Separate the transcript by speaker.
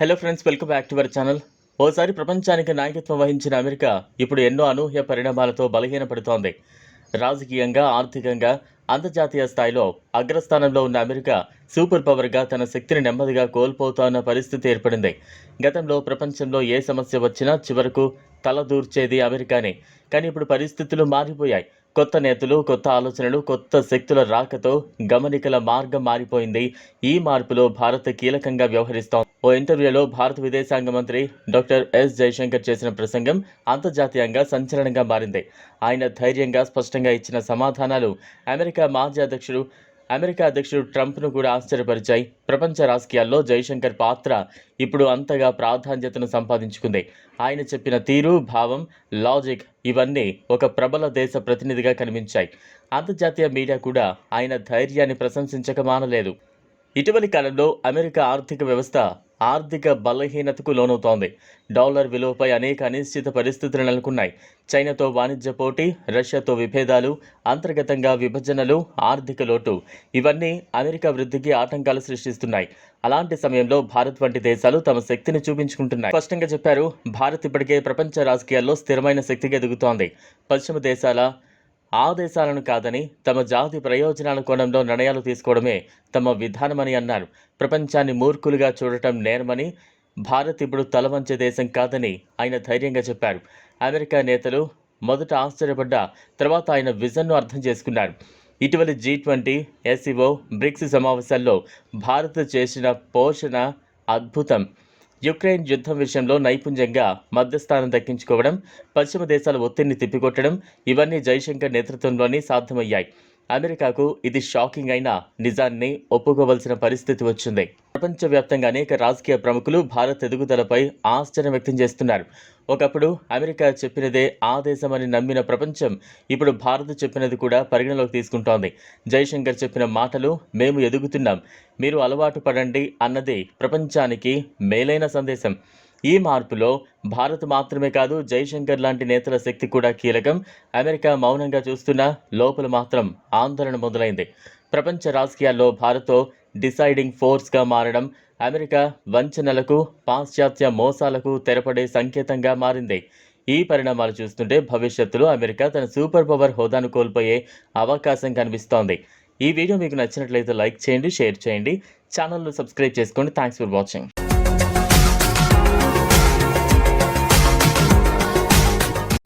Speaker 1: Hello friends welcome back to our channel ఓసారి ప్రపంచానికి నాయకత్వం వహించిన అమెరికా ఇప్పుడు ఎన్నో అనూహ్య పరిణామాలతో బలహీనపడుతోంది. రాజకీయంగా ఆర్థికంగా అంతర్జాతీయ స్థాయిలో అగ్రస్థానంలో ఉన్న అమెరికా సూపర్ పవర్గా తన శక్తిని నెమ్మదిగా కోల్పోతున్న పరిస్థితి ఏర్పడింది. గతంలో ప్రపంచంలో ఏ సమస్య వచ్చినా చివరకు తలదూర్చేది అమెరికానే. కానీ ఇప్పుడు పరిస్థితులు మారిపోయాయి. కొత్త నేతలు కొత్త ఆలోచనలు కొత్త శక్తుల రాకతో గమనికల మార్గం మారిపోయింది. ఈ మార్పులో భారత్ కీలకంగా వ్యవహరిస్తోంది. ఓ ఇంటర్వ్యూలో భారత విదేశాంగ మంత్రి డాక్టర్ ఎస్ జయశంకర్ చేసిన ప్రసంగం అంతర్జాతీయంగా సంచలనంగా మారింది. ఆయన ధైర్యంగా స్పష్టంగా ఇచ్చిన సమాధానాలు అమెరికా మాజీ అధ్యక్షుడు అమెరికా అధ్యక్షుడు ట్రంప్ను కూడా ఆశ్చర్యపరిచాయి. ప్రపంచ రాజకీయాల్లో జైశంకర్ పాత్ర ఇప్పుడు అంతగా ప్రాధాన్యతను సంపాదించుకుంది. ఆయన చెప్పిన తీరు భావం లాజిక్ ఇవన్నీ ఒక ప్రబల దేశ ప్రతినిధిగా కనిపించాయి. అంతర్జాతీయ మీడియా కూడా ఆయన ధైర్యాన్ని ప్రశంసించక మానలేదు. ఇటీవలి కాలంలో అమెరికా ఆర్థిక వ్యవస్థ ఆర్థిక బలహీనతకు లోనవుతోంది. డాలర్ విలువపై అనేక అనిశ్చిత పరిస్థితులు నెలకొన్నాయి. చైనాతో వాణిజ్య పోటీ రష్యాతో విభేదాలు అంతర్గతంగా విభజనలు ఆర్థిక లోటు ఇవన్నీ అమెరికా వృద్ధికి ఆటంకాలు సృష్టిస్తున్నాయి. అలాంటి సమయంలో భారత్ వంటి దేశాలు తమ శక్తిని చూపించుకుంటున్నాయి. స్పష్టంగా చెప్పారు భారత్ ఇప్పటికే ప్రపంచ రాజకీయాల్లో స్థిరమైన శక్తిగా ఎదుగుతోంది. పశ్చిమ దేశాల ఆదేశాలను కాదని తమ జాతి ప్రయోజనాల కోణంలో నిర్ణయాలు తీసుకోవడమే తమ విధానమని అన్నారు. ప్రపంచాన్ని మూర్ఖులుగా చూడటం నేరమని భారత్ ఇప్పుడు తలవంచే దేశం కాదని ఆయన ధైర్యంగా చెప్పారు. అమెరికా నేతలు మొదట ఆశ్చర్యపడ్డ తర్వాత ఆయన విజన్ను అర్థం చేసుకున్నారు. ఇటీవలి జీ ట్వంటీ ఎస్ఈఓ బ్రిక్స్ సమావేశాల్లో భారత్ చేసిన పోషణ అద్భుతం. యుక్రెయిన్ యుద్ధం విషయంలో నైపుణ్యంగా మధ్యస్థానం దక్కించుకోవడం పశ్చిమ దేశాల ఒత్తిడిని తిప్పికొట్టడం ఇవన్నీ జైశంకర్ నేతృత్వంలోనే సాధ్యమయ్యాయి. అమెరికాకు ఇది షాకింగ్ అయిన నిజాన్ని ఒప్పుకోవలసిన పరిస్థితి వచ్చింది. ప్రపంచవ్యాప్తంగా అనేక రాజకీయ ప్రముఖులు భారత్ ఎదుగుదలపై ఆశ్చర్యం వ్యక్తం చేస్తున్నారు. ఒకప్పుడు అమెరికా చెప్పినదే ఆ నమ్మిన ప్రపంచం ఇప్పుడు భారత్ చెప్పినది కూడా పరిగణలోకి తీసుకుంటోంది. జయశంకర్ చెప్పిన మాటలు మేము ఎదుగుతున్నాం. మీరు అలవాటు పడండి అన్నది ప్రపంచానికి మేలైన సందేశం. ఈ మార్పులో భారత్ మాత్రమే కాదు జైశంకర్ లాంటి నేతల శక్తి కూడా కీలకం. అమెరికా మౌనంగా చూస్తున్నా లోపల మాత్రం ఆందోళన మొదలైంది. ప్రపంచ రాజకీయాల్లో భారత్తో డిసైడింగ్ ఫోర్స్గా మారడం అమెరికా వంచనలకు పాశ్చాత్య మోసాలకు తెరపడే సంకేతంగా మారింది. ఈ పరిణామాలు చూస్తుంటే భవిష్యత్తులో అమెరికా తన సూపర్ పవర్ హోదాను కోల్పోయే అవకాశం కనిపిస్తోంది. ఈ వీడియో మీకు నచ్చినట్లయితే లైక్ చేయండి షేర్ చేయండి. ఛానల్ను సబ్స్క్రైబ్ చేసుకోండి. Thanks for watching.